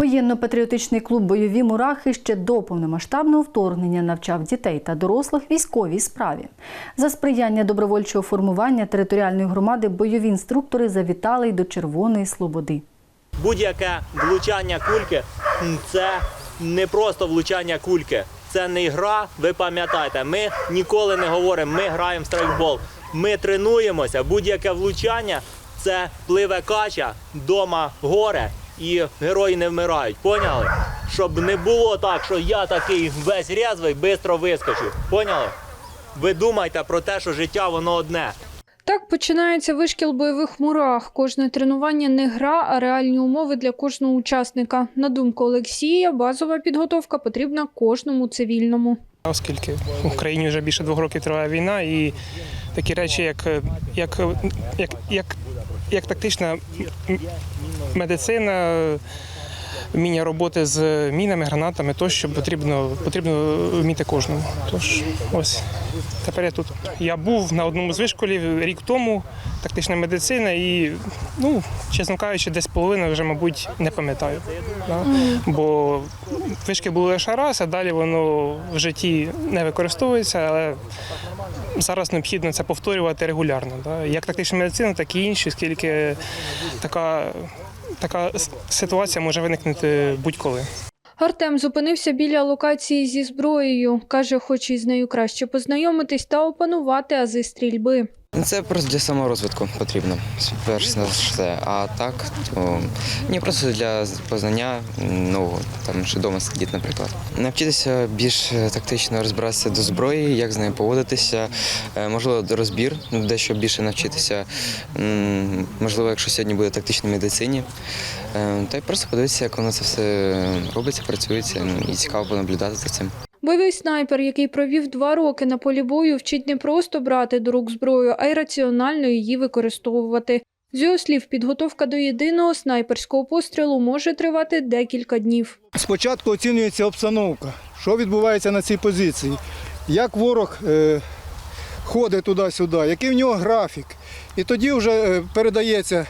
Воєнно-патріотичний клуб Бойові мурахи ще до повномасштабного вторгнення навчав дітей та дорослих військовій справі. За сприяння добровольчого формування територіальної громади бойові інструктори завітали й до Червоної Слободи. Будь-яке влучання кульки це не просто влучання кульки. Це не гра, ви пам'ятаєте, ми ніколи не говоримо, ми граємо в страйкбол. Ми тренуємося, будь-яке влучання це пливе кача, дома горе і герої не вмирають. Поняли? Щоб не було так, що я такий весь рязвий, швидко вискочу. Поняли? Ви думайте про те, що життя воно одне. Так починається вишкіл бойових мурах. Кожне тренування не гра, а реальні умови для кожного учасника. На думку Олексія, базова підготовка потрібна кожному цивільному. Оскільки в Україні вже більше двох років триває війна, і такі речі, як, як, як, як, як тактична медицина, вміння роботи з мінами, гранатами, тощо потрібно, потрібно вміти кожному. Тож ось тепер я тут. Я був на одному з вишколів рік тому, тактична медицина, і, ну, чесно кажучи, десь половина вже, мабуть, не пам'ятаю. Да? Бо вишки були лише раз, а далі воно в житті не використовується, але зараз необхідно це повторювати регулярно. Да? Як тактична медицина, так і інші, оскільки така, така ситуація може виникнути будь-коли. Артем зупинився біля локації зі зброєю. Каже, хоче із нею краще познайомитись та опанувати ази стрільби. Це просто для саморозвитку потрібно, перш за все. А так, то ні, просто для познання нового, там що вдома сидіти, наприклад. Навчитися більш е, тактично розбиратися до зброї, як з нею поводитися, е, можливо, розбір, ну, дещо більше навчитися. Можливо, якщо сьогодні буде тактичній медицині. Е, Та й просто подивитися, як воно це все робиться, працюється, ну, і цікаво понаблюдати за цим. Бойовий снайпер, який провів два роки на полі бою, вчить не просто брати до рук зброю, а й раціонально її використовувати. З його слів, підготовка до єдиного снайперського пострілу може тривати декілька днів. Спочатку оцінюється обстановка, що відбувається на цій позиції, як ворог е, ходить туди-сюди, який в нього графік. І тоді вже е, передається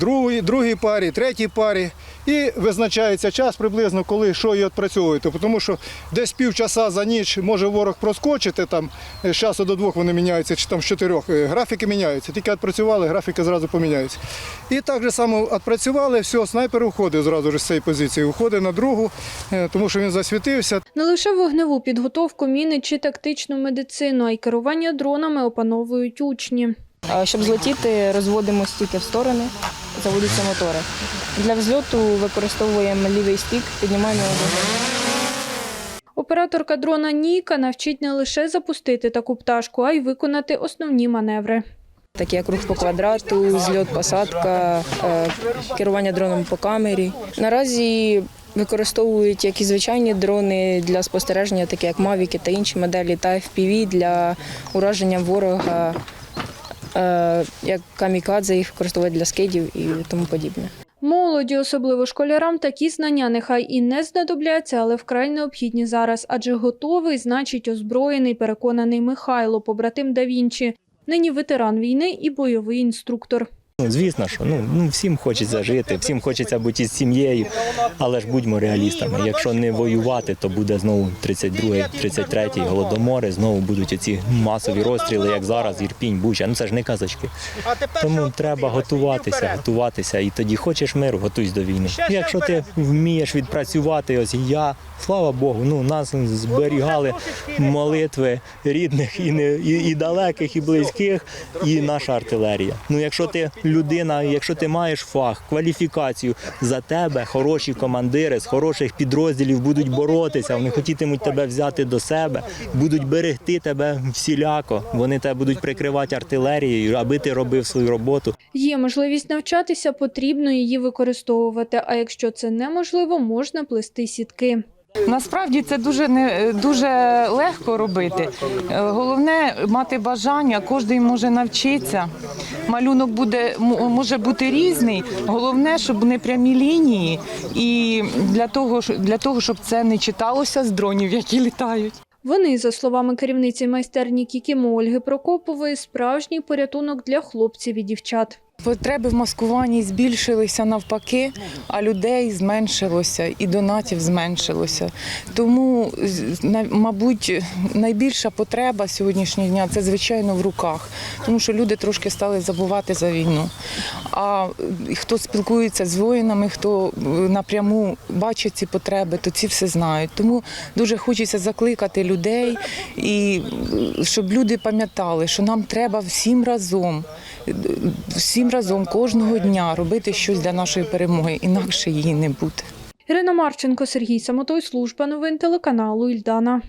другій, другій парі, третій парі, і визначається час приблизно, коли що і відпрацьовуєте. Тому що десь півчаса за ніч може ворог проскочити, там е, з часу до двох вони міняються, чи там з чотирьох. Е, Графіки міняються. Тільки відпрацювали, графіки зразу поміняються. І так же само відпрацювали, все, снайпер уходить зразу ж з цієї позиції, уходить на другу, е, тому що він засвітився. Не лише вогневу підготовку, міни чи тактичну медицину, а й керування дронами опановують учні. А Щоб злетіти, розводимо стіки в сторони, заводяться мотори. Для взльоту використовуємо лівий стік, піднімаємо його догори. Операторка дрона Ніка навчить не лише запустити таку пташку, а й виконати основні маневри. Такі як рух по квадрату, зльот, посадка, е, керування дроном по камері. Наразі використовують як і звичайні дрони для спостереження, такі як Мавіки та інші моделі, та FPV для ураження ворога, е, як камікадзе їх використовують для скидів і тому подібне. Молоді, особливо школярам, такі знання нехай і не знадобляться, але вкрай необхідні зараз, адже готовий, значить озброєний, переконаний Михайло, побратим да Вінчі. Нині ветеран війни і бойовий інструктор. Ну, звісно, що ну, ну всім хочеться жити, всім хочеться бути із сім'єю, але ж будьмо реалістами. Якщо не воювати, то буде знову 32-й, 33-й голодомори, знову будуть оці масові розстріли, як зараз, Ірпінь, Буча. Ну це ж не казочки. Тому треба готуватися, готуватися. І тоді хочеш миру, готуйся до війни. Якщо ти вмієш відпрацювати, ось я, слава Богу, ну нас зберігали молитви рідних і не і, і далеких, і близьких, і наша артилерія. Ну, якщо ти людина, якщо ти маєш фах, кваліфікацію за тебе, хороші командири з хороших підрозділів будуть боротися, вони хотітимуть тебе взяти до себе, будуть берегти тебе всіляко. Вони тебе будуть прикривати артилерією, аби ти робив свою роботу. Є можливість навчатися, потрібно її використовувати. А якщо це неможливо, можна плести сітки. Насправді це дуже не дуже легко робити. Е, Головне мати бажання, кожен може навчитися. Малюнок буде може бути різний. Головне, щоб не прямі лінії, і для того, для того, щоб це не читалося з дронів, які літають. Вони, за словами керівниці майстерні Кікімо Ольги Прокопової, справжній порятунок для хлопців і дівчат. Потреби в маскуванні збільшилися навпаки, а людей зменшилося і донатів зменшилося. Тому, мабуть, найбільша потреба сьогоднішнього дня це звичайно в руках, тому що люди трошки стали забувати за війну. А е, хто спілкується з воїнами, хто е, напряму бачить ці потреби, то ці все знають. Тому дуже хочеться закликати людей і е, щоб люди пам'ятали, що нам треба всім разом, всім разом кожного дня робити щось для нашої перемоги, інакше її не буде. Ірина Марченко, Сергій Самотой, служба новин телеканалу Ільдана.